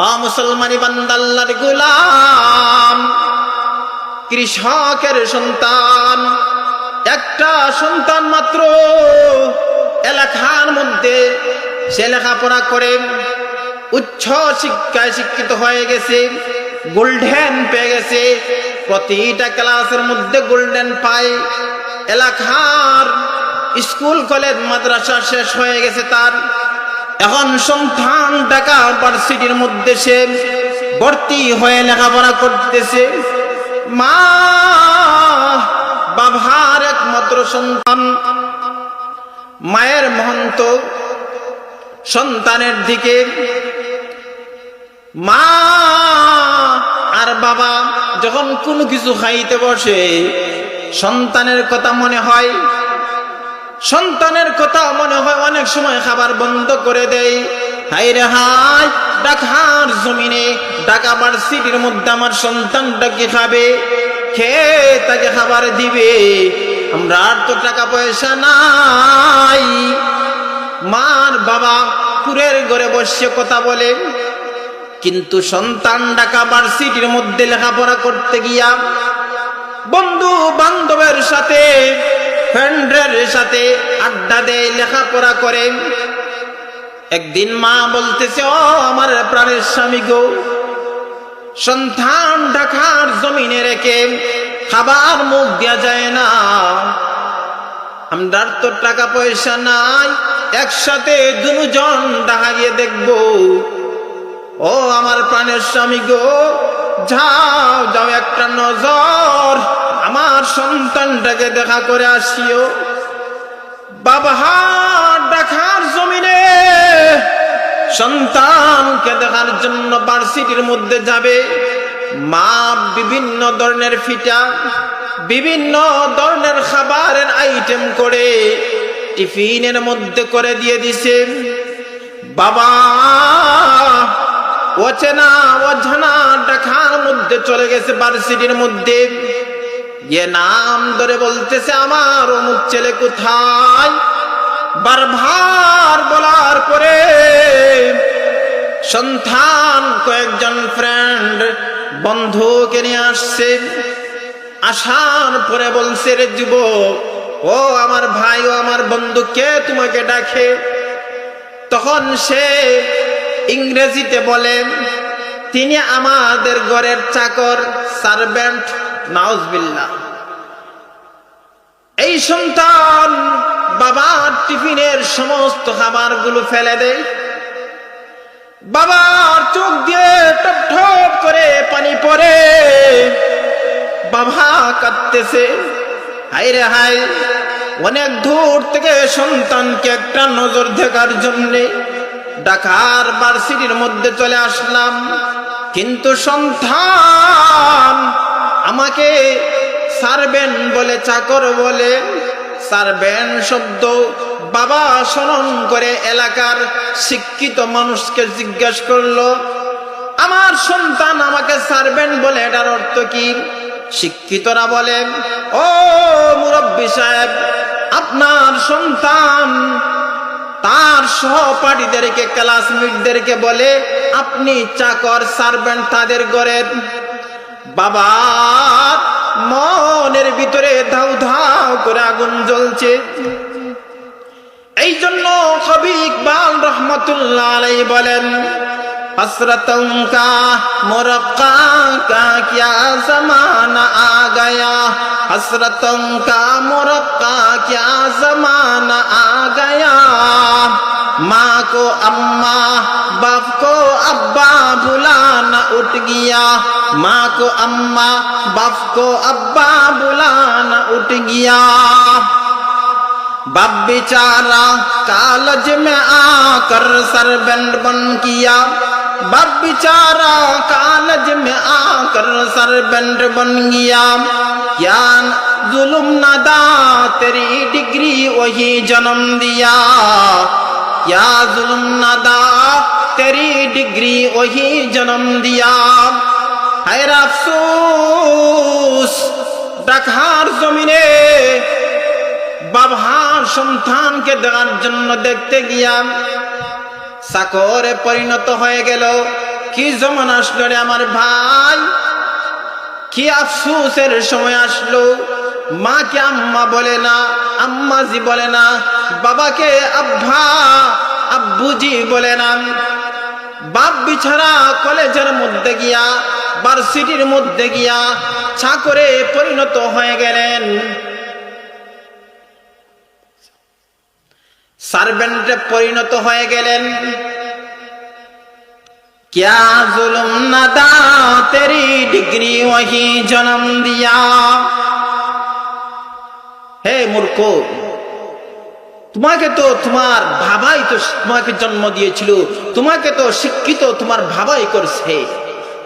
মুসলমানি বান্দাল্লার গুলাম, কৃষকের সন্তান, একটা সন্তান মাত্র। এলাকার মধ্যে সে লেখাপড়া করে, উচ্চ শিক্ষায় শিক্ষিত হয়ে গেছে, গোল্ডেন পেয়ে গেছে, প্রতিটা ক্লাসের মধ্যে গোল্ডেন পায়। এলাকার স্কুল, কলেজ, মাদ্রাসা শেষ হয়ে গেছে তার। এখন সন্তান ঢাকা ভার্সিটির মধ্যে সে ভর্তি হয়ে লেখাপড়া করতেছে। মা, বাবার একমাত্র সন্তান। মায়ের মহন্ত সন্তানের দিকে। মা আর বাবা যখন কোনো কিছু খাইতে বসে, সন্তানের কথা মনে হয় সন্তানের কথা মনে হয় অনেক সময় খাবার বন্ধ করে দেয়। হাই রে হাই ঢাকার জমিনে ঢাকা ভার্সিটির মধ্যে আমার খাবে? তাকে খাবার দিবে? আমরা আর তো টাকা পয়সা নাই। মার বাবা কুরের ঘরে বসে কথা বলে, কিন্তু সন্তান ঢাকা সিটির মধ্যে লেখাপড়া করতে গিয়া বন্ধু বান্ধবের সাথে ফ্রেন্ডের সাথে আড্ডা দেয়, লেখাপড়া করে। একদিন মা বলতেছে, ও, আমার প্রাণের স্বামী গো, সন্তান ঢাকার জমিনে রেখে খাবার মুখ দেওয়া যায় না। আমরার তো টাকা পয়সা নাই, একসাথে দুজন গিয়ে দেখব। ও আমার প্রাণের স্বামী গো, যাও যাও একটা নজর। আমার সন্তানটাকে দেখা করে আসিও। বাবা দেখার জমিনে সন্তানকে দেখার জন্য ভার্সিটির মধ্যে যাবে। মা বিভিন্ন ধরনের ফিটা, বিভিন্ন ধরনের খাবারের আইটেম করে টিফিনের মধ্যে করে দিয়ে দিছে। বাবা অচেনা অজানা ঢাকার মধ্যে চলে গেছে ভার্সিটির মধ্যে। গিয়ে নাম ধরে বলতেছে, আমার অমুক ছেলে কোথায়? বারবার বলার পরে সন্তান কয়েকজন ফ্রেন্ড বন্ধুকে নিয়ে আসছে। আসার পরে বলছে, রে যুবক, ও আমার ভাই ও আমার বন্ধু, কে তোমাকে ডাকে? তখন সে ইংরেজিতে বলেন তিনি আমাদের ঘরের চাকর, সার্ভেন্ট নাউজবিল্লা এই সন্তান বাবার টিফিনের সমস্ত খাবারগুলো ফেলে দেয়। বাবার চোখ দিয়ে টপ ঠপ করে পানি পড়ে। বাবা কাঁদতেছে হাই রে হাই অনেক দূর থেকে সন্তানকে একটা নজর দেখার জন্যে ঢাকার ভার্সিটির মধ্যে চলে আসলাম। কিন্তু সন্তান আমাকে সারবেন বলে, চাকর বলে, সারবেন শব্দ বাবা স্মরণ করে এলাকার শিক্ষিত মানুষকে জিজ্ঞেস করল, আমার সন্তান আমাকে সারবেন বলে এটার অর্থ কি? শিক্ষিতরা বলেন ও মুরব্বী সাহেব, আপনার সন্তান তার সহপাঠীদেরকে ক্লাসমেটদেরকে বলে, আপনি চাকর সার্ভেন্ট তাদের গড়ে বাবা, মনের ভিতরে ধাউ ধাউ করে আগুন জ্বলছে। এই জন্য কবি ইকবাল রহমতুল্লাহ বলেন हसरतों का, मुरक्का का क्या जमाना आ गया? हसरतों का, मुरक्का क्या जमाना आ गया? माँ को अम्मा, बाप को अब्बा बुलाना उठ गया। माँ को अम्मा, बाप को अब्बा बुलाना उठ गया। बाप बेचारा कॉलेज में आकर सरबेंड बन किया। बाप बेचारा कॉलेज में आकर सरबेंड बन गया क्या जुल्म नदा तेरी डिग्री वही जन्म दिया क्या जुल्म नदा तेरी डिग्री वही जन्म दिया है अफसोस ঢাকার জমিনে বাবার সন্তানকে দেখার জন্য দেখতে গিয়া চাকরে পরিণত হয়ে গেল। কি জমান আসলো রে আমার ভাই? কি আফসুসের সময় আসলো? মাকে আম্মা বলে না, আম্মাজি বলে না, বাবাকে আব্বা, আব্বুজি বলে না। বাপ বিছাড়া কলেজের মধ্যে গিয়া, ভার্সিটির মধ্যে গিয়া, চাকরে পরিণত হয়ে গেলেন। সার্ভেন্টে পরিণত হয়ে গেলেন क्या जुल्म नदा तेरी डिग्री वही जन्म दिया হে মূর্খ তোমাকে তো তোমার বাবাই তো তোমাকে জন্ম দিয়েছিল তোমাকে তো শিক্ষিত তোমার বাবাই করছে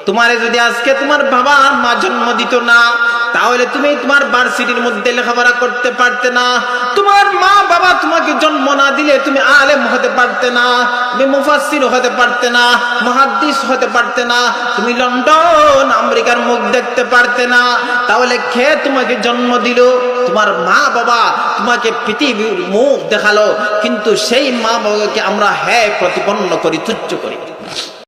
তোমারে যদি আজকে তোমার বাবা আর মা জন্ম দিত না তাহলে তুমি তোমার ভার্সিটির মধ্যে লেখাপড়া করতে পারতে না। তোমার মা বাবা তোমাকে জন্ম না দিলে তুমি আলেম হতে পারতে না, তুমি মুফাসসির হতে পারতে না, মুহাদ্দিস হতে পারতে না, তুমি লন্ডন, আমেরিকার মুখ দেখতে পারতে না। তাহলে কে তোমাকে জন্ম দিল? তোমার মা বাবা তোমাকে পৃথিবীর মুখ দেখাল, কিন্তু সেই মা বাবাকে আমরা হ্যাঁ প্রতিপন্ন করি, তুচ্ছ করি।